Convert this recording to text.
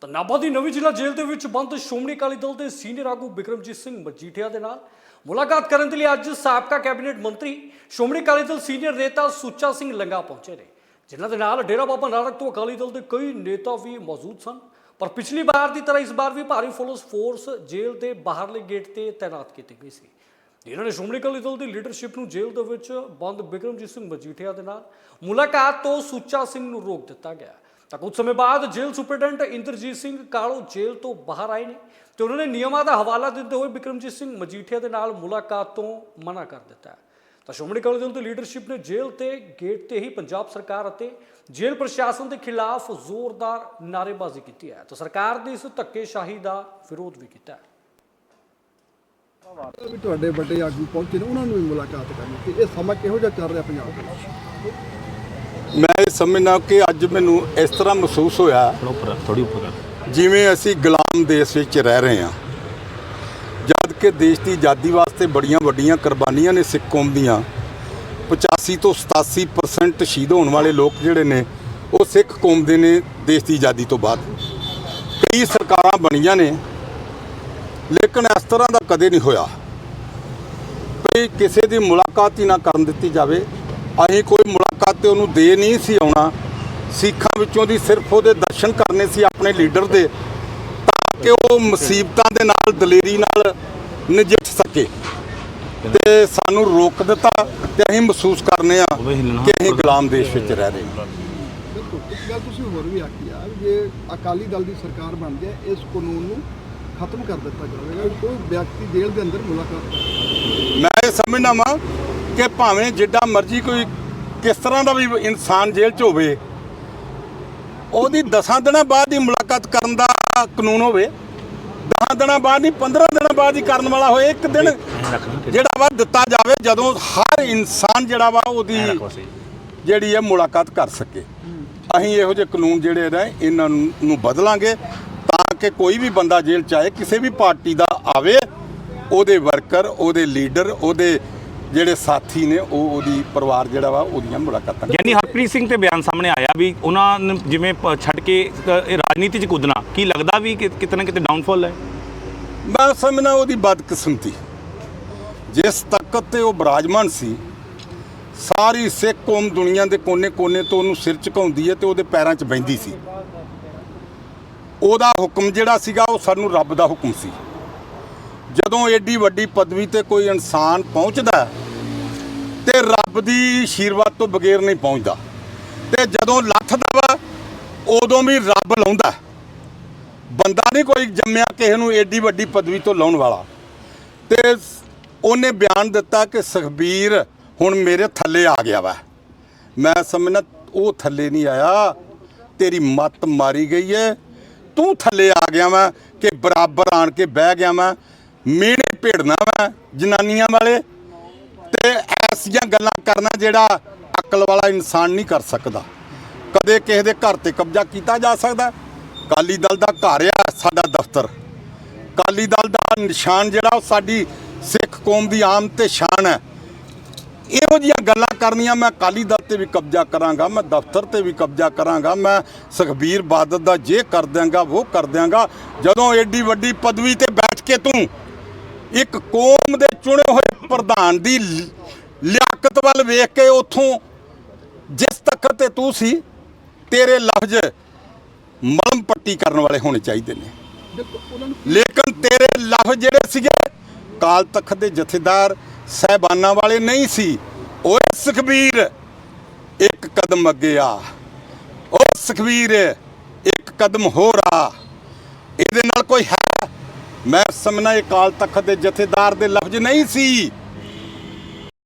ਤਾਂ ਨਾਭਾ ਦੀ ਨਵੀਂ ਜ਼ਿਲ੍ਹਾ ਜੇਲ੍ਹ ਦੇ ਵਿੱਚ ਬੰਦ ਸ਼੍ਰੋਮਣੀ ਅਕਾਲੀ ਦਲ ਦੇ ਸੀਨੀਅਰ ਆਗੂ ਬਿਕਰਮਜੀਤ ਸਿੰਘ ਮਜੀਠੀਆ ਦੇ ਨਾਲ ਮੁਲਾਕਾਤ ਕਰਨ ਦੇ ਲਈ ਅੱਜ ਸਾਬਕਾ ਕੈਬਨਿਟ ਮੰਤਰੀ ਸ਼੍ਰੋਮਣੀ ਅਕਾਲੀ ਦਲ ਸੀਨੀਅਰ ਨੇਤਾ ਸੁੱਚਾ ਸਿੰਘ ਲੰਗਾ ਪਹੁੰਚੇ ਨੇ, ਜਿਨ੍ਹਾਂ ਦੇ ਨਾਲ ਡੇਰਾ ਬਾਬਾ ਨਾਨਕ ਤੋਂ ਅਕਾਲੀ ਦਲ ਦੇ ਕਈ ਨੇਤਾ ਵੀ ਮੌਜੂਦ ਸਨ। ਪਰ ਪਿਛਲੀ ਵਾਰ ਦੀ ਤਰ੍ਹਾਂ ਇਸ ਵਾਰ ਵੀ ਭਾਰੀ ਪੁਲਿਸ ਫੋਰਸ ਜੇਲ੍ਹ ਦੇ ਬਾਹਰਲੇ ਗੇਟ ਤੇ ਤਾਇਨਾਤ ਕੀਤੀ ਗਈ ਸੀ। ਇਹਨਾਂ ਨੇ ਸ਼੍ਰੋਮਣੀ ਅਕਾਲੀ ਦਲ ਦੀ ਲੀਡਰਸ਼ਿਪ ਨੂੰ ਜੇਲ੍ਹ ਦੇ ਵਿੱਚ ਬੰਦ ਬਿਕਰਮਜੀਤ ਸਿੰਘ ਮਜੀਠੀਆ ਦੇ ਨਾਲ ਮੁਲਾਕਾਤ ਤੋਂ ਸੁੱਚਾ ਸਿੰਘ ਨੂੰ ਰੋਕ ਦਿੱਤਾ ਗਿਆ। ਤਾਂ ਕੁਝ ਸਮੇਂ ਬਾਅਦ ਜੇਲ੍ਹ ਸੁਪਰਡੈਂਟ ਇੰਦਰਜੀਤ ਸਿੰਘ ਕਾਲੋ ਜੇਲ੍ਹ ਤੋਂ ਬਾਹਰ ਆਏ ਨੇ ਤੇ ਉਹਨਾਂ ਨੇ ਨਿਯਮਾਂ ਦਾ ਹਵਾਲਾ ਦਿੰਦੇ ਹੋਏ ਬਿਕਰਮਜੀਤ ਸਿੰਘ ਮਜੀਠੀਆ ਦੇ ਨਾਲ ਮੁਲਾਕਾਤ ਤੋਂ ਮਨਾ ਕਰ ਦਿੱਤਾ ਤਾਂ ਸ਼੍ਰੋਮਣੀ ਅਕਾਲੀ ਦਲ ਦੀ ਲੀਡਰਸ਼ਿਪ ਨੇ ਜੇਲ੍ਹ ਤੇ ਗੇਟ ਤੇ ਹੀ ਪੰਜਾਬ ਸਰਕਾਰ ਅਤੇ ਜੇਲ੍ਹ ਪ੍ਰਸ਼ਾਸਨ ਦੇ ਖਿਲਾਫ ਜ਼ੋਰਦਾਰ ਨਾਅਰੇਬਾਜ਼ੀ ਕੀਤੀ ਹੈ। ਤਾਂ ਸਰਕਾਰ ਦੀ ਇਸ ਧੱਕੇਸ਼ਾਹੀ ਦਾ ਵਿਰੋਧ ਵੀ ਕੀਤਾ ਹੈ। ਵੀ ਤੁਹਾਡੇ ਵੱਡੇ ਆਗੂ ਪਹੁੰਚੇ ਨੇ, ਉਹਨਾਂ ਨੂੰ ਵੀ ਮੁਲਾਕਾਤ ਕਰਨੀ ਤੇ ਇਹ ਸਮਾਂ ਕਿਹੋ ਜਿਹਾ ਚੱਲ ਰਿਹਾ ਪੰਜਾਬ ਦੇ ਵਿੱਚ? ਮੈਂ ਇਹ ਸਮਝਦਾ ਕਿ ਅੱਜ ਮੈਨੂੰ ਇਸ ਤਰ੍ਹਾਂ ਮਹਿਸੂਸ ਹੋਇਆ ਥੋੜਾ ਉੱਪਰ ਥੋੜੀ ਉੱਪਰ ਕਰ ਜਿਵੇਂ ਅਸੀਂ ਗੁਲਾਮ ਦੇਸ਼ ਵਿੱਚ ਰਹਿ ਰਹੇ ਹਾਂ। ਜਦ ਕਿ ਦੇਸ਼ ਦੀ ਆਜ਼ਾਦੀ ਵਾਸਤੇ ਬੜੀਆਂ ਵੱਡੀਆਂ ਕੁਰਬਾਨੀਆਂ ਨੇ ਸਿੱਖ ਕੌਮ ਦੀਆਂ। 85 ਤੋਂ 87% ਸ਼ਹੀਦ ਹੋਣ ਵਾਲੇ ਲੋਕ ਜਿਹੜੇ ਨੇ ਉਹ ਸਿੱਖ ਕੌਮ ਦੇ ਨੇ ਦੇਸ਼ ਦੀ ਆਜ਼ਾਦੀ ਤੋਂ ਬਾਅਦ। ਕਈ ਸਰਕਾਰਾਂ ਬਣੀਆਂ ਨੇ ਲੇਕਿਨ ਇਸ ਤਰ੍ਹਾਂ ਦਾ ਕਦੇ ਨਹੀਂ ਹੋਇਆ। ਵੀ ਕਿਸੇ ਦੀ ਮੁਲਾਕਾਤ ਹੀ ਨਾ ਕਰਨ ਦਿੱਤੀ ਜਾਵੇ। ਅਸੀਂ ਕੋਈ ਮੁਲਾਕਾਤ ਤੇ ਉਹਨੂੰ ਦੇ ਨਹੀਂ ਸੀ ਆਉਣਾ ਸਿੱਖਾਂ ਵਿੱਚੋਂ ਦੀ ਸਿਰਫ ਉਹਦੇ ਦਰਸ਼ਨ ਕਰਨੇ ਸੀ ਆਪਣੇ ਲੀਡਰ ਦੇ ਤਾਂ ਕਿ ਉਹ ਮੁਸੀਬਤਾਂ ਦੇ ਨਾਲ ਦਲੇਰੀ ਨਾਲ ਨਜਿੱਠ ਸਕੇ ਤੇ ਸਾਨੂੰ ਰੋਕ ਦਿੱਤਾ ਤੇ ਅਸੀਂ ਮਹਿਸੂਸ ਕਰਨੇ ਆ। ਕਿ ਅਸੀਂ ਗੁਲਾਮ ਦੇਸ਼ ਵਿੱਚ ਰਹਿ ਰਹੇ ਹਾਂ ਬਿਲਕੁਲ ਇੱਕ ਗੱਲ ਤੁਸੀਂ ਹੋਰ ਵੀ ਆਖੀ ਆ ਜੇ ਅਕਾਲੀ ਦਲ ਦੀ ਸਰਕਾਰ ਬਣਦੀ ਹੈ ਇਸ ਕਾਨੂੰਨ ਨੂੰ ਖਤਮ ਕਰ ਦਿੱਤਾ ਜਾਵੇਗਾ ਕੋਈ ਵਿਅਕਤੀ ਜੇਲ੍ਹ ਦੇ ਅੰਦਰ ਮੁਲਾਕਾਤ ਕਰ ਮੈਂ ਇਹ ਸਮਝਦਾ ਵਾਂ ਕਿ ਭਾਵੇਂ ਜਿੱਡਾ ਮਰਜ਼ੀ ਕੋਈ ਕਿਸ ਤਰ੍ਹਾਂ ਦਾ ਵੀ ਇਨਸਾਨ ਜੇਲ੍ਹ 'ਚ ਹੋਵੇ ਉਹਦੀ 10 ਦਿਨਾਂ ਬਾਅਦ ਹੀ ਮੁਲਾਕਾਤ ਕਰਨ ਦਾ ਕਾਨੂੰਨ ਹੋਵੇ 10 ਦਿਨਾਂ ਬਾਅਦ ਨਹੀਂ 15 ਦਿਨਾਂ ਬਾਅਦ ਹੀ ਕਰਨ ਵਾਲਾ ਹੋਏ ਇੱਕ ਦਿਨ ਜਿਹੜਾ ਵਾ ਦਿੱਤਾ ਜਾਵੇ ਜਦੋਂ ਹਰ ਇਨਸਾਨ ਜਿਹੜਾ ਵਾ ਉਹਦੀ। ਜਿਹੜੀ ਹੈ ਮੁਲਾਕਾਤ ਕਰ ਸਕੇ ਅਸੀਂ ਇਹੋ ਜਿਹੇ ਕਾਨੂੰਨ ਜਿਹੜੇ ਨੇ ਇਹਨਾਂ ਨੂੰ ਬਦਲਾਂਗੇ ਤਾਂ ਕਿ ਕੋਈ ਵੀ ਬੰਦਾ ਜੇਲ੍ਹ ਚ ਆਏ ਕਿਸੇ ਵੀ ਪਾਰਟੀ ਦਾ ਆਵੇ ਉਹਦੇ ਵਰਕਰ ਉਹਦੇ ਲੀਡਰ ਉਹਦੇ ਜਿਹੜੇ ਸਾਥੀ ਨੇ ਉਹ ਉਹਦੀ ਪਰਿਵਾਰ ਜਿਹੜਾ ਵਾ ਉਹਦੀਆਂ ਮੁਲਾਕਾਤਾਂ ਗਿਆਨੀ ਹਰਪ੍ਰੀਤ ਸਿੰਘ ਤੇ ਬਿਆਨ ਸਾਹਮਣੇ ਆਇਆ ਵੀ ਉਹਨਾਂ ਨੇ ਜਿਵੇਂ ਪ- ਛੱਡ ਕੇ ਅ, ਇਹ ਰਾਜਨੀਤੀ 'ਚ ਕੁੱਦਣਾ ਕੀ ਲੱਗਦਾ ਵੀ ਕਿ ਕਿਤੇ ਨਾ ਕਿਤੇ ਡਾਊਨਫਾਲ ਹੈ? ਮੈਂ ਸਮਝਣਾ ਉਹਦੀ ਬਦਕਿਸਮਤੀ। ਜਿਸ ਤਾਕਤ ਤੇ ਉਹ ਬਰਾਜਮਾਨ ਸੀ ਸਾਰੀ ਸਿੱਖ ਕੌਮ ਦੁਨੀਆ ਦੇ ਕੋਨੇ-ਕੋਨੇ ਤੋਂ ਉਹਨੂੰ ਸਿਰ ਝੁਕਾਉਂਦੀ ਹੈ ਤੇ ਉਹਦੇ ਪੈਰਾਂ 'ਚ ਬੈੰਦੀ ਸੀ। ਉਹਦਾ ਹੁਕਮ ਜਿਹੜਾ ਸੀਗਾ ਉਹ ਸਾਨੂੰ ਰੱਬ ਦਾ ਹੁਕਮ ਸੀ। ਜਦੋਂ ਏਡੀ ਵੱਡੀ ਪਦਵੀ ਤੇ ਕੋਈ ਇਨਸਾਨ ਪਹੁੰਚਦਾ ਹੈ, ਤੇ ਰੱਬ ਦੀ ਆਸ਼ੀਰਵਾਦ ਤੋਂ ਬਗੈਰ ਨਹੀਂ ਪਹੁੰਚਦਾ। ਤੇ ਜਦੋਂ ਲੱਥਦਾ ਵਾ ਉਦੋਂ ਵੀ ਰੱਬ ਲਾਉਂਦਾ ਬੰਦਾ ਨਹੀਂ ਕੋਈ ਜੰਮਿਆ ਕਿਸੇ ਨੂੰ ਏਡੀ ਵੱਡੀ ਪਦਵੀ ਤੋਂ ਲਾਉਣ ਵਾਲਾ। ਤੇ ਉਹਨੇ ਬਿਆਨ ਦਿੱਤਾ ਕਿ ਸੁਖਬੀਰ ਹੁਣ ਮੇਰੇ ਥੱਲੇ ਆ ਗਿਆ ਵਾ। ਮੈਂ ਸਮਝਣਾ ਉਹ ਥੱਲੇ ਨਹੀਂ ਆਇਆ। ਤੇਰੀ ਮੱਤ ਮਾਰੀ ਗਈ ਹੈ ਤੂੰ ਥੱਲੇ ਆ ਗਿਆ ਵਾ ਕਿ ਬਰਾਬਰ ਆਣ ਕੇ ਬਹਿ ਗਿਆ ਵਾ। ਮਿਹਣੇ ਭੇੜਨਾ ਵਾ ਜਨਾਨੀਆਂ ਵਾਲੇ। ਤੇ ਐਸੀਆਂ ਗੱਲਾਂ ਕਰਨਾ ਜਿਹੜਾ ਅਕਲ ਵਾਲਾ ਇਨਸਾਨ ਨਹੀਂ ਕਰ ਸਕਦਾ। ਕਦੇ ਕਿਸੇ ਦੇ ਘਰ ਤੇ ਕਬਜ਼ਾ ਕੀਤਾ ਜਾ ਸਕਦਾ। ਕਾਲੀ ਦਲ ਦਾ ਘਰ ਆ ਸਾਡਾ ਦਫ਼ਤਰ। ਕਾਲੀ ਦਲ ਦਾ ਨਿਸ਼ਾਨ ਜਿਹੜਾ ਉਹ ਸਾਡੀ ਸਿੱਖ ਕੌਮ ਦੀ ਆਮ ਤੇ ਸ਼ਾਨ ਹੈ। ਇਹੋ ਜੀਆਂ ਗੱਲਾਂ ਕਰਨੀਆਂ ਮੈਂ ਕਾਲੀ ਦਲ ਤੇ ਵੀ ਕਬਜ਼ਾ ਕਰਾਂਗਾ, ਮੈਂ ਦਫ਼ਤਰ ਤੇ ਵੀ ਕਬਜ਼ਾ ਕਰਾਂਗਾ, ਮੈਂ ਸੁਖਬੀਰ ਬਾਦਲ ਦਾ ਜੇ ਕਰ ਦਿਆਂਗਾ ਉਹ ਕਰ ਦਿਆਂਗਾ। ਜਦੋਂ ਐਡੀ ਵੱਡੀ ਪਦਵੀ ਤੇ ਬੈਠ ਕੇ ਤੂੰ ਇੱਕ ਕੌਮ ਦੇ ਚੁਣੇ ਹੋਏ ਪ੍ਰਧਾਨ ਦੀ ਲਿਆਕਤ ਵੱਲ ਵੇਖ ਕੇ ਉਥੋਂ ਜਿਸ ਤਖ਼ਤ ਤੇ ਤੂੰ ਸੀ, ਤੇਰੇ ਲਫ਼ਜ਼ ਮਲਮ ਪੱਟੀ ਕਰਨ ਵਾਲੇ ਹੋਣੇ ਚਾਹੀਦੇ ਨੇ। ਲੇਕਿਨ ਤੇਰੇ ਲਫ਼ਜ਼ ਜਿਹੜੇ ਸੀਗੇ, ਕਾਲ ਤਖਤ ਦੇ ਜਥੇਦਾਰ ਸਹਿਬਾਨਾਂ ਵਾਲੇ ਨਹੀਂ ਸੀ। ਓਏ ਸੁਖਬੀਰ, ਇੱਕ ਕਦਮ ਅੱਗੇ ਆ। ਓ ਸੁਖਬੀਰ, ਇੱਕ ਕਦਮ ਹੋਰ ਆ। ਇਹਦੇ ਨਾਲ ਕੋਈ ਹੈ ਮੈਂ ਸਮਝਣਾ ਇਹ ਕਾਲ ਤਖਤ ਦੇ ਜਥੇਦਾਰ ਦੇ ਲਫ਼ਜ਼ ਨਹੀਂ ਸੀ।